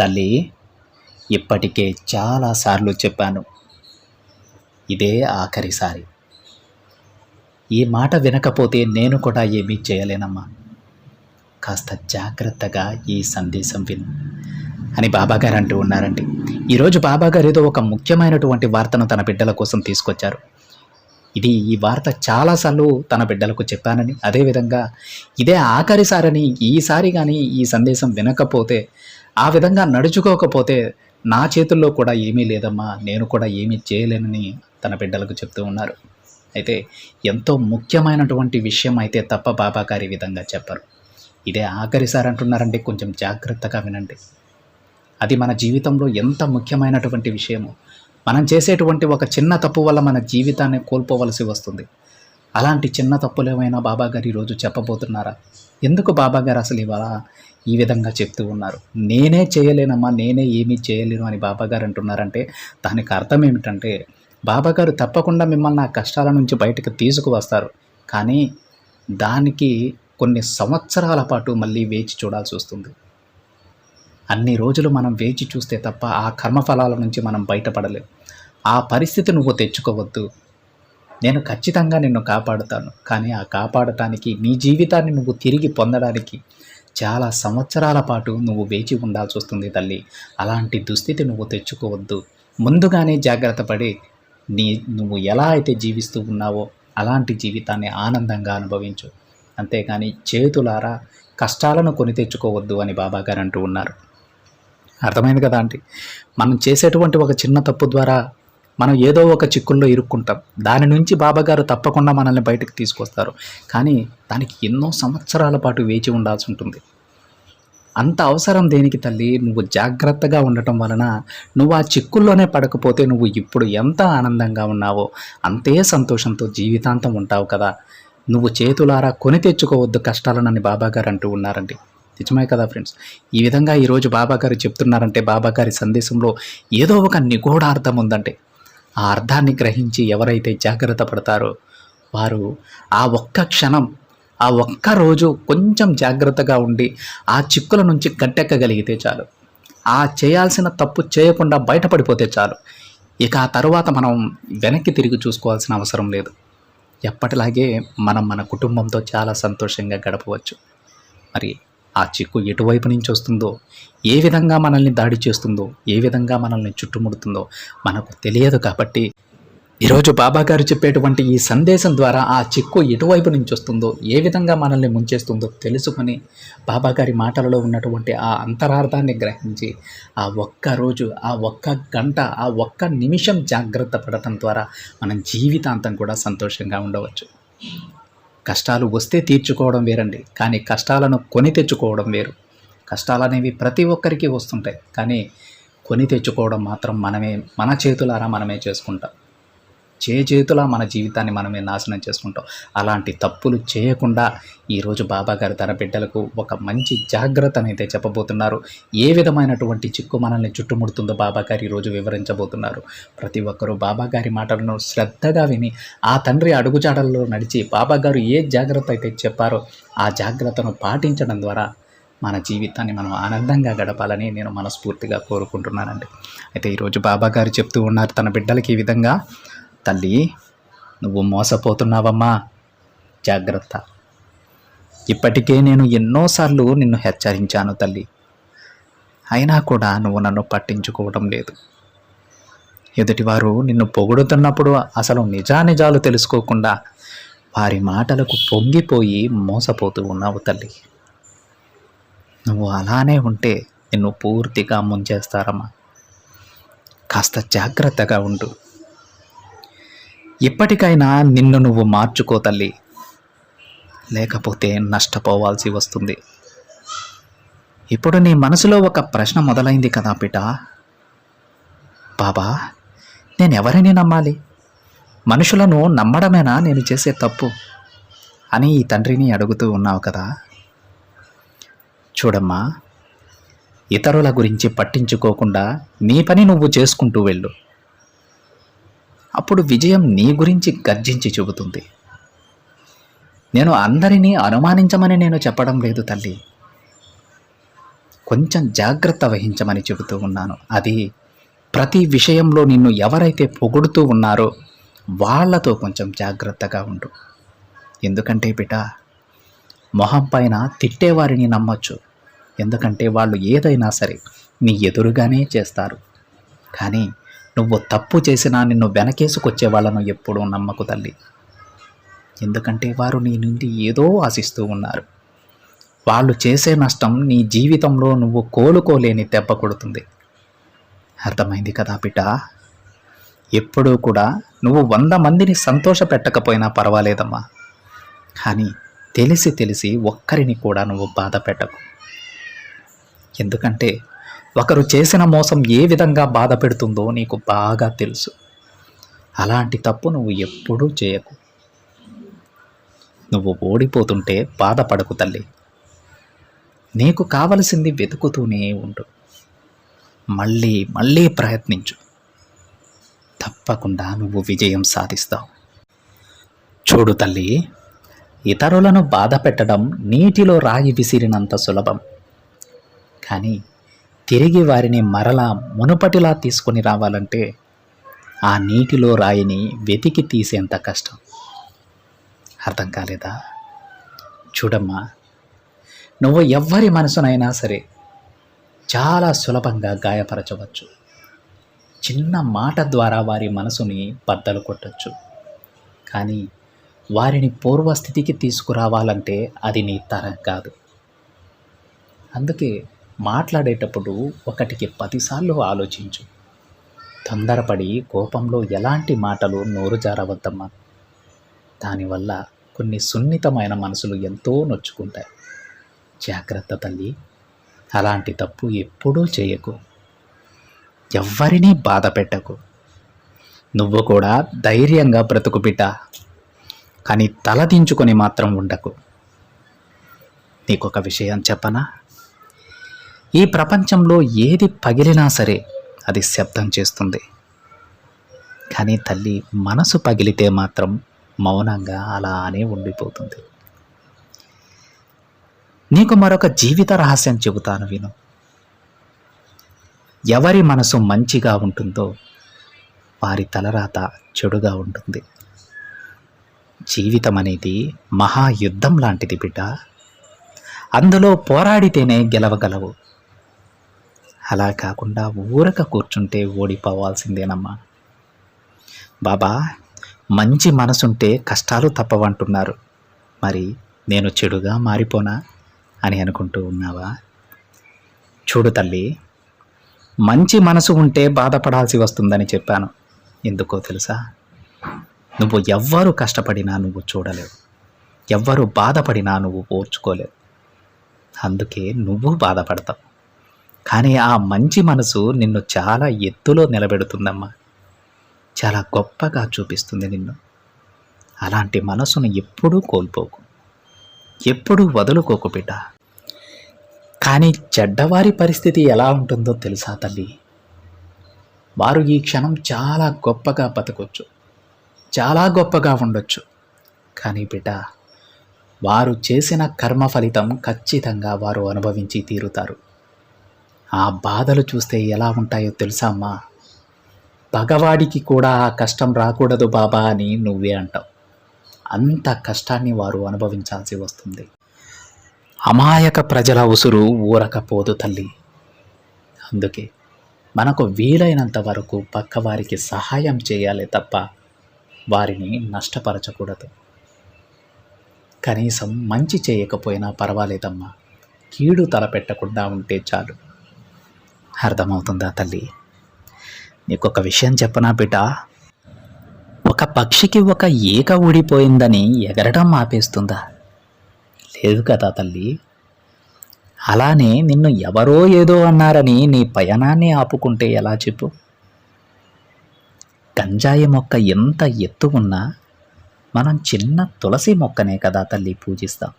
తల్లి ఇప్పటికే చాలాసార్లు చెప్పాను. ఇదే ఆఖరిసారి ఈ మాట వినకపోతే నేను కూడా ఏమీ చేయలేనమ్మా. కాస్త జాగ్రత్తగా ఈ సందేశం విను అని బాబాగారు అంటూ ఉన్నారండి. ఈరోజు బాబాగారు ఏదో ఒక ముఖ్యమైనటువంటి వార్తను తన బిడ్డల కోసం తీసుకొచ్చారు. ఇది ఈ వార్త చాలాసార్లు తన బిడ్డలకు చెప్పానని. అదేవిధంగా ఇదే ఆఖరిసారని ఈసారి కానీ ఈ సందేశం వినకపోతే ఆ విధంగా నడుచుకోకపోతే నా చేతుల్లో కూడా ఏమీ లేదమ్మా. నేను కూడా ఏమీ చేయలేనని తన బిడ్డలకు చెప్తూ ఉన్నారు. అయితే ఎంతో ముఖ్యమైనటువంటి విషయం అయితే తప్ప బాబా గారి విధంగా చెప్పరు. ఇదే ఆఖరిసారంటున్నారండి కొంచెం జాగ్రత్తగా వినండి. అది మన జీవితంలో ఎంత ముఖ్యమైనటువంటి విషయమో. మనం చేసేటువంటి ఒక చిన్న తప్పు వల్ల మన జీవితాన్ని కోల్పోవలసి వస్తుంది. అలాంటి చిన్న తప్పులేమైనా బాబాగారు ఈరోజు చెప్పబోతున్నారా? ఎందుకు బాబాగారు అసలు ఇవాళ ఈ విధంగా చెప్తూ ఉన్నారు. నేనే చేయలేనమ్మా నేనే ఏమీ చేయలేను అని బాబాగారు అంటున్నారంటే దానికి అర్థం ఏమిటంటే బాబాగారు తప్పకుండా మిమ్మల్ని ఆ కష్టాల నుంచి బయటకు తీసుకువస్తారు. కానీ దానికి కొన్ని సంవత్సరాల పాటు మళ్ళీ వేచి చూడాల్సి వస్తుంది. అన్ని రోజులు మనం వేచి చూస్తే తప్ప ఆ కర్మఫలాల నుంచి మనం బయటపడలేం. ఆ పరిస్థితి నువ్వు తెచ్చుకోవద్దు. నేను ఖచ్చితంగా నిన్ను కాపాడుతాను. కానీ ఆ కాపాడటానికి నీ జీవితాన్ని నువ్వు తిరిగి పొందడానికి చాలా సంవత్సరాల పాటు నువ్వు వేచి ఉండాల్సి వస్తుంది తల్లి. అలాంటి దుస్థితి నువ్వు తెచ్చుకోవద్దు. ముందుగానే జాగ్రత్త పడి నీ నువ్వు ఎలా అయితే జీవిస్తూ ఉన్నావో అలాంటి జీవితాన్ని ఆనందంగా అనుభవించు. అంతేగాని చేతులారా కష్టాలను కొని తెచ్చుకోవద్దు అని బాబాగారు అంటూ ఉన్నారు. అర్థమైంది కదా ఆంటీ? మనం చేసేటువంటి ఒక చిన్న తప్పు ద్వారా మనం ఏదో ఒక చిక్కుల్లో ఇరుక్కుంటాం. దాని నుంచి బాబాగారు తప్పకుండా మనల్ని బయటకు తీసుకొస్తారు. కానీ దానికి ఎన్నో సంవత్సరాల పాటు వేచి ఉండాల్సి ఉంటుంది. అంత అవసరం దేనికి తల్లి? నువ్వు జాగ్రత్తగా ఉండటం వలన నువ్వు ఆ చిక్కుల్లోనే పడకపోతే నువ్వు ఇప్పుడు ఎంత ఆనందంగా ఉన్నావో అంతే సంతోషంతో జీవితాంతం ఉంటావు కదా. నువ్వు చేతులారా కొని తెచ్చుకోవద్దు కష్టాలనని బాబాగారు అంటూ ఉన్నారండి. నిజమే కదా ఫ్రెండ్స్? ఈ విధంగా ఈరోజు బాబాగారు చెప్తున్నారంటే బాబాగారి సందేశంలో ఏదో ఒక నిగూఢార్థం ఉందంటే ఆ అర్థాన్ని గ్రహించి ఎవరైతే జాగ్రత్త పడతారో వారు ఆ ఒక్క క్షణం ఆ ఒక్క రోజు కొంచెం జాగ్రత్తగా ఉండి ఆ చిక్కుల నుంచి గట్టెక్కగలిగితే చాలు. ఆ చేయాల్సిన తప్పు చేయకుండా బయటపడిపోతే చాలు. ఇక ఆ తర్వాత మనం వెనక్కి తిరిగి చూసుకోవాల్సిన అవసరం లేదు. ఎప్పటిలాగే మనం మన కుటుంబంతో చాలా సంతోషంగా గడపవచ్చు. మరి ఆ చిక్కు ఎటువైపు నుంచి వస్తుందో ఏ విధంగా మనల్ని దాడి చేస్తుందో ఏ విధంగా మనల్ని చుట్టుముడుతుందో మనకు తెలియదు కాబట్టి ఈరోజు బాబా గారు చెప్పేటువంటి ఈ సందేశం ద్వారా ఆ చిక్కు ఎటువైపు నుంచి వస్తుందో ఏ విధంగా మనల్ని ముంచేస్తుందో తెలుసుకొని బాబా గారి మాటలలో ఉన్నటువంటి ఆ అంతరార్థాన్ని గ్రహించి ఆ ఒక్క రోజు ఆ ఒక్క గంట ఆ ఒక్క నిమిషం జాగ్రత్త పడటం ద్వారా మనం జీవితాంతం కూడా సంతోషంగా ఉండవచ్చు. కష్టాలు వస్తే తీర్చుకోవడం వేరండి. కానీ కష్టాలను కొని తెచ్చుకోవడం వేరు. కష్టాలు అనేవి ప్రతి ఒక్కరికి వస్తుంటాయి. కానీ కొని తెచ్చుకోవడం మాత్రం మనమే మన చేతులారా మనమే చేసుకుంటాం. చేతులా మన జీవితాన్ని మనమే నాశనం చేసుకుంటాం. అలాంటి తప్పులు చేయకుండా ఈరోజు బాబా గారు తన బిడ్డలకు ఒక మంచి జాగ్రత్త అయితే చెప్పబోతున్నారు. ఏ విధమైనటువంటి చిక్కు మనల్ని చుట్టుముడుతుందో బాబా గారు ఈరోజు వివరించబోతున్నారు. ప్రతి ఒక్కరూ బాబా గారి మాటలను శ్రద్ధగా విని ఆ తండ్రి అడుగుజాడల్లో నడిచి బాబా గారు ఏ జాగ్రత్త అయితే చెప్పారో ఆ జాగ్రత్తను పాటించడం ద్వారా మన జీవితాన్ని మనం ఆనందంగా గడపాలని నేను మనస్ఫూర్తిగా కోరుకుంటున్నానండి. అయితే ఈరోజు బాబా గారు చెప్తూ ఉన్నారు తన బిడ్డలకి ఈ విధంగా తల్లి నువ్వు మోసపోతున్నావమ్మా. జాగ్రత్త. ఇప్పటికే నేను ఎన్నోసార్లు నిన్ను హెచ్చరించాను తల్లి. అయినా కూడా నువ్వు నన్ను పట్టించుకోవడం లేదు. ఎదుటివారు నిన్ను పొగుడుతున్నప్పుడు అసలు నిజానిజాలు తెలుసుకోకుండా వారి మాటలకు పొంగిపోయి మోసపోతూ ఉన్నావు తల్లి. నువ్వు అలానే ఉంటే నిన్ను పూర్తిగా ముంచేస్తారమ్మా. కాస్త జాగ్రత్తగా ఉండు. ఇప్పటికైనా నిన్ను నువ్వు మార్చుకో తల్లి. లేకపోతే నష్టపోవాల్సి వస్తుంది. ఇప్పుడు నీ మనసులో ఒక ప్రశ్న మొదలైంది కదా బిడ్డ బాబా నేను ఎవరిని నమ్మాలి? మనుషులను నమ్మడమేనా నేను చేసే తప్పు? అని ఈ తండ్రిని అడుగుతూ ఉన్నావు కదా. చూడమ్మా ఇతరుల గురించి పట్టించుకోకుండా నీ పని నువ్వు చేసుకుంటూ వెళ్ళు. అప్పుడు విజయం నీ గురించి గర్జించి చెబుతుంది. నేను అందరినీ అనుమానించమని నేను చెప్పడం లేదు తల్లి. కొంచెం జాగ్రత్త వహించమని చెబుతూ ఉన్నాను. అది ప్రతి విషయంలో నిన్ను ఎవరైతే పొగుడుతూ ఉన్నారో వాళ్ళతో కొంచెం జాగ్రత్తగా ఉండు. ఎందుకంటే బిడ్డ మొహం పైన తిట్టేవారిని నమ్మొచ్చు. ఎందుకంటే వాళ్ళు ఏదైనా సరే నీ ఎదురుగానే చేస్తారు. కానీ నువ్వు తప్పు చేసినా నిన్ను వెనకేసుకొచ్చే వాళ్ళను ఎప్పుడూ నమ్మకు తల్లి. ఎందుకంటే వారు నీ నుండి ఏదో ఆశిస్తూ ఉన్నారు. వాళ్ళు చేసే నష్టం నీ జీవితంలో నువ్వు కోలుకోలేని దెబ్బ కొడుతుంది. అర్థమైంది కదా బిడ్డ ఎప్పుడూ కూడా నువ్వు వంద మందిని సంతోష పెట్టకపోయినా పర్వాలేదమ్మా. కానీ తెలిసి తెలిసి ఒక్కరిని కూడా నువ్వు బాధ పెట్టకు. ఎందుకంటే ఒకరు చేసిన మోసం ఏ విధంగా బాధ పెడుతుందో నీకు బాగా తెలుసు. అలాంటి తప్పు నువ్వు ఎప్పుడూ చేయకు. నువ్వు ఓడిపోతుంటే బాధపడకు తల్లి. నీకు కావలసింది వెతుకుతూనే ఉండు. మళ్ళీ మళ్ళీ ప్రయత్నించు. తప్పకుండా నువ్వు విజయం సాధిస్తావు. చూడు తల్లి ఇతరులను బాధ పెట్టడం నీటిలో రాయి విసిరినంత సులభం. కానీ తిరిగి వారిని మరలా మునుపటిలా తీసుకొని రావాలంటే ఆ నీటిలో రాయిని వెతికి తీసేంత కష్టం. అర్థం కాలేదా? చూడమ్మా నువ్వు ఎవ్వరి మనసునైనా సరే చాలా సులభంగా గాయపరచవచ్చు. చిన్న మాట ద్వారా వారి మనసుని బద్దలు కొట్టచ్చు. కానీ వారిని పూర్వస్థితికి తీసుకురావాలంటే అది నీ తరం కాదు. అందుకే మాట్లాడేటప్పుడు ఒకటికి పదిసార్లు ఆలోచించు. తొందరపడి కోపంలో ఎలాంటి మాటలు నోరు జారవద్దమ్మా. దానివల్ల కొన్ని సున్నితమైన మనసులు ఎంతో నొచ్చుకుంటాయి. జాగ్రత్త తల్లి అలాంటి తప్పు ఎప్పుడూ చేయకు. ఎవ్వరినీ బాధ పెట్టకు. నువ్వు కూడా ధైర్యంగా బ్రతుకు బిడ్డ. కానీ తలదించుకొని మాత్రం ఉండకు. నీకొక విషయం చెప్పనా? ఈ ప్రపంచంలో ఏది పగిలినా సరే అది శబ్దం చేస్తుంది. కానీ తల్లి మనసు పగిలితే మాత్రం మౌనంగా అలానే ఉండిపోతుంది. నీకు మరొక జీవిత రహస్యం చెబుతాను విను. ఎవరి మనసు మంచిగా ఉంటుందో వారి తలరాత చెడుగా ఉంటుంది. జీవితం అనేది మహాయుద్ధం లాంటిది బిడ్డ. అందులో పోరాడితేనే గెలవగలవు. అలా కాకుండా ఊరక కూర్చుంటే ఓడిపోవాల్సిందేనమ్మా. బాబా మంచి మనసుంటే కష్టాలు తప్పవంటున్నారు. మరి నేను చెడుగా మారిపోనా అని అనుకుంటూ ఉన్నావా? చూడు తల్లి మంచి మనసు ఉంటే బాధపడాల్సి వస్తుందని చెప్పాను. ఎందుకో తెలుసా? నువ్వు ఎవ్వరు కష్టపడినా నువ్వు చూడలేవు. ఎవ్వరు బాధపడినా నువ్వు ఓర్చుకోలేవు. అందుకే నువ్వు బాధపడతావు. కానీ ఆ మంచి మనసు నిన్ను చాలా ఎత్తులో నిలబెడుతుందమ్మా. చాలా గొప్పగా చూపిస్తుంది నిన్ను. అలాంటి మనసును ఎప్పుడూ కోల్పోకు. ఎప్పుడూ వదులుకోకు బిడ్డ. కానీ చెడ్డవారి పరిస్థితి ఎలా ఉంటుందో తెలుసా తల్లి? వారు ఈ క్షణం చాలా గొప్పగా బతకొచ్చు. చాలా గొప్పగా ఉండొచ్చు. కానీ బిడ్డ వారు చేసిన కర్మ ఫలితం ఖచ్చితంగా వారు అనుభవించి తీరుతారు. ఆ బాధలు చూస్తే ఎలా ఉంటాయో తెలుసా అమ్మా? పగవాడికి కూడా ఆ కష్టం రాకూడదు బాబా అని నువ్వే అంటావు. అంత కష్టాన్ని వారు అనుభవించాల్సి వస్తుంది. అమాయక ప్రజల ఉసురు ఊరకపోదు తల్లి. అందుకే మనకు వీలైనంత వరకు పక్కవారికి సహాయం చేయాలి తప్ప వారిని నష్టపరచకూడదు. కనీసం మంచి చేయకపోయినా పర్వాలేదమ్మా. కీడు తలపెట్టకుండా ఉంటే చాలు. అర్థమవుతుందా తల్లి? నీకొక విషయం చెప్పనా బిడ్డ? ఒక పక్షికి ఒక ఈక ఊడిపోయిందని ఎగరడం ఆపేస్తుందా? లేదు కదా తల్లి. అలానే నిన్ను ఎవరో ఏదో అన్నారని నీ పయనాన్ని ఆపుకుంటే ఎలా చెప్పు? గంజాయి మొక్క ఎంత ఎత్తు ఉన్నా మనం చిన్న తులసి మొక్కనే కదా తల్లి పూజిస్తాం.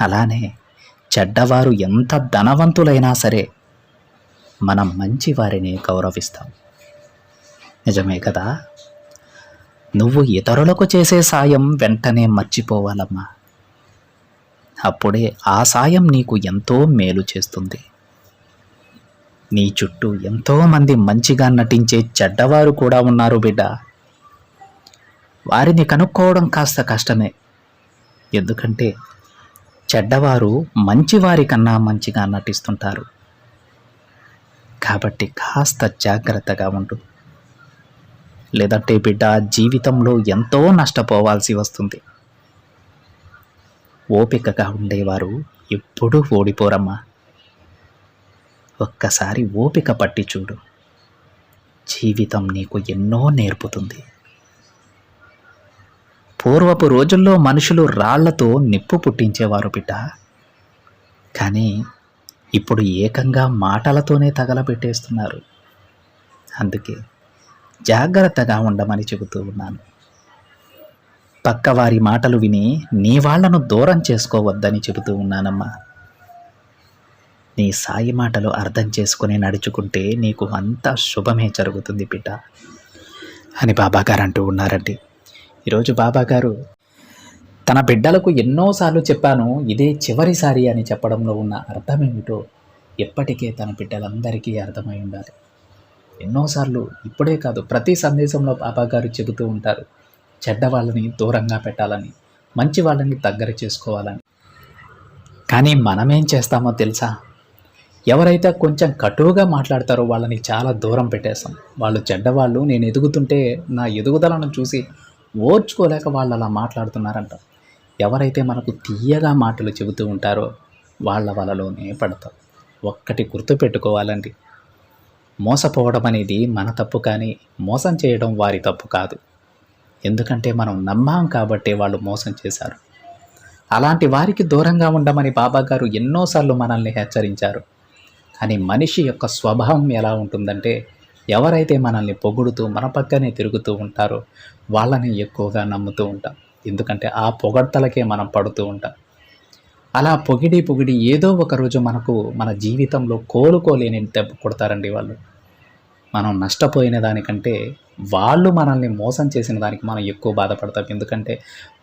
అలానే చెడ్డవారు ఎంత ధనవంతులైనా సరే మనం మంచి వారిని గౌరవిస్తాం. నిజమే కదా? నువ్వు ఇతరులకు చేసే సాయం వెంటనే మర్చిపోవాలమ్మా. అప్పుడే ఆ సాయం నీకు ఎంతో మేలు చేస్తుంది. నీ చుట్టూ ఎంతోమంది మంచిగా నటించే చెడ్డవారు కూడా ఉన్నారు బిడ్డ. వారిని కనుక్కోవడం కాస్త కష్టమే. ఎందుకంటే చెడ్డవారు మంచివారి కన్నా మంచిగా నటిస్తుంటారు. కాబట్టి కాస్త జాగ్రత్తగా ఉండు. లేదంటే బిడ్డ జీవితంలో ఎంతో నష్టపోవాల్సి వస్తుంది. ఓపికగా ఉండేవారు ఎప్పుడూ ఓడిపోరమ్మా. ఒక్కసారి ఓపిక పట్టి చూడు. జీవితం నీకు ఎన్నో నేర్పుతుంది. పూర్వపు రోజుల్లో మనుషులు రాళ్ళతో నిప్పు పుట్టించేవారు బిడ్డ. కానీ ఇప్పుడు ఏకంగా మాటలతోనే తగలబెట్టేస్తున్నారు అందుకే జాగ్రత్తగా ఉండమని చెబుతూ ఉన్నాను. పక్కవారి మాటలు విని నీ వాళ్ళను దూరం చేసుకోవద్దని చెబుతూ ఉన్నానమ్మా. నీ సాయి మాటలు అర్థం చేసుకుని నడుచుకుంటే నీకు అంతా శుభమే జరుగుతుంది బిడ్డ అని బాబాగారు అంటూ ఉన్నారండి. ఈరోజు బాబాగారు తన బిడ్డలకు ఎన్నోసార్లు చెప్పాను ఇదే చివరిసారి అని చెప్పడంలో ఉన్న అర్థం ఏమిటో ఎప్పటికే తన బిడ్డలందరికీ అర్థమై ఉండాలి. ఎన్నోసార్లు ఇప్పుడే కాదు ప్రతి సందేశంలో బాబాగారు చెబుతూ ఉంటారు చెడ్డ వాళ్ళని దూరంగా పెట్టాలని మంచి వాళ్ళని దగ్గర చేసుకోవాలని. కానీ మనమేం చేస్తామో తెలుసా? ఎవరైతే కొంచెం కటువుగా మాట్లాడతారో వాళ్ళని చాలా దూరం పెట్టేస్తాం. వాళ్ళు చెడ్డవాళ్ళు నేను ఎదుగుతుంటే నా ఎదుగుదలను చూసి ఓర్చుకోలేక వాళ్ళు అలా మాట్లాడుతున్నారంట. ఎవరైతే మనకు తీయగా మాటలు చెబుతూ ఉంటారో వాళ్ళ వలలోనే పడతాం. ఒక్కటి గుర్తుపెట్టుకోవాలండి. మోసపోవడం అనేది మన తప్పు కానీ మోసం చేయడం వారి తప్పు కాదు. ఎందుకంటే మనం నమ్మాం కాబట్టి వాళ్ళు మోసం చేశారు. అలాంటి వారికి దూరంగా ఉండమని బాబా గారు ఎన్నోసార్లు మనల్ని హెచ్చరించారు. కానీ మనిషి యొక్క స్వభావం ఎలా ఉంటుందంటే ఎవరైతే మనల్ని పొగుడుతూ మన పక్కనే తిరుగుతూ ఉంటారో వాళ్ళని ఎక్కువగా నమ్ముతూ ఉంటాం. ఎందుకంటే ఆ పొగడ్తలకే మనం పడుతూ ఉంటాం. అలా పొగిడి పొగిడి ఏదో ఒక రోజు మనకు మన జీవితంలో కోలుకోలేని దెబ్బ కొడతారండి వాళ్ళు. మనం నష్టపోయిన దానికంటే వాళ్ళు మనల్ని మోసం చేసిన దానికి మనం ఎక్కువ బాధపడతాం. ఎందుకంటే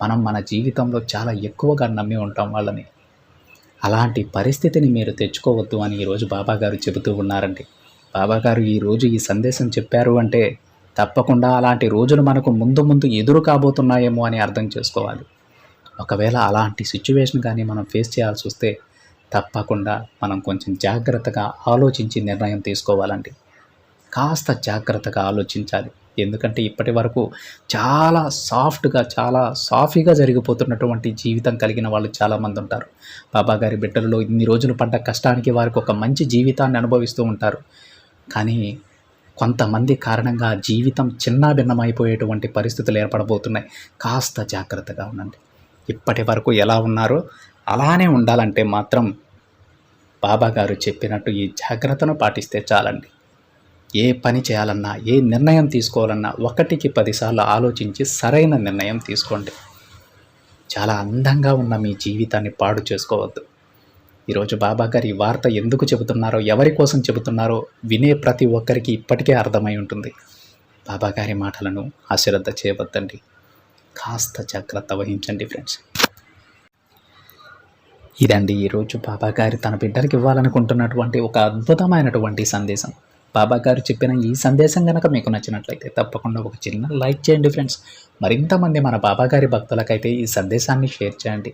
మనం మన జీవితంలో చాలా ఎక్కువగా నమ్మి ఉంటాం వాళ్ళని. అలాంటి పరిస్థితిని మీరు తెచ్చుకోవద్దు అని ఈరోజు బాబాగారు చెబుతూ ఉన్నారండి. బాబాగారు ఈరోజు ఈ సందేశం చెప్పారు అంటే తప్పకుండా అలాంటి రోజులు మనకు ముందు ముందు ఎదురు కాబోతున్నాయేమో అని అర్థం చేసుకోవాలి. ఒకవేళ అలాంటి సిచ్యువేషన్ కానీ మనం ఫేస్ చేయాల్సి వస్తే తప్పకుండా మనం కొంచెం జాగ్రత్తగా ఆలోచించి నిర్ణయం తీసుకోవాలండి. కాస్త జాగ్రత్తగా ఆలోచించాలి. ఎందుకంటే ఇప్పటి వరకు చాలా సాఫ్ట్గా చాలా సాఫీగా జరిగిపోతున్నటువంటి జీవితం కలిగిన వాళ్ళు చాలామంది ఉంటారు. బాబా గారి బిడ్డలలో ఇన్ని రోజులు పడ్డ కష్టానికి వారికి ఒక మంచి జీవితాన్ని అనుభవిస్తూ ఉంటారు. కానీ కొంతమంది కారణంగా జీవితం చిన్న భిన్నమైపోయేటువంటి పరిస్థితులు ఏర్పడబోతున్నాయి. కాస్త జాగ్రత్తగా ఉండండి. ఇప్పటి వరకు ఎలా ఉన్నారో అలానే ఉండాలంటే మాత్రం బాబా గారు చెప్పినట్టు ఈ జాగ్రత్తను పాటిస్తే చాలండి. ఏ పని చేయాలన్నా ఏ నిర్ణయం తీసుకోవాలన్నా ఒకటికి పదిసార్లు ఆలోచించి సరైన నిర్ణయం తీసుకోండి. చాలా అందంగా ఉన్న మీ జీవితాన్ని పాడు చేసుకోవద్దు. ఈరోజు బాబా గారు ఈ వార్త ఎందుకు చెబుతున్నారో ఎవరి కోసం చెబుతున్నారో వినే ప్రతి ఒక్కరికి ఇప్పటికే అర్థమై ఉంటుంది. బాబా గారి మాటలను అశ్రద్ధ చేయవద్దండి. కాస్త జాగ్రత్త వహించండి ఫ్రెండ్స్. ఇదండి ఈరోజు బాబా గారి తన బిడ్డలకు ఇవ్వాలనుకుంటున్నటువంటి ఒక అద్భుతమైనటువంటి సందేశం. బాబా గారు చెప్పిన ఈ సందేశం కనుక మీకు నచ్చినట్లయితే తప్పకుండా ఒక చిన్న లైక్ చేయండి ఫ్రెండ్స్. మరింతమంది మన బాబా గారి భక్తులకైతే ఈ సందేశాన్ని షేర్ చేయండి.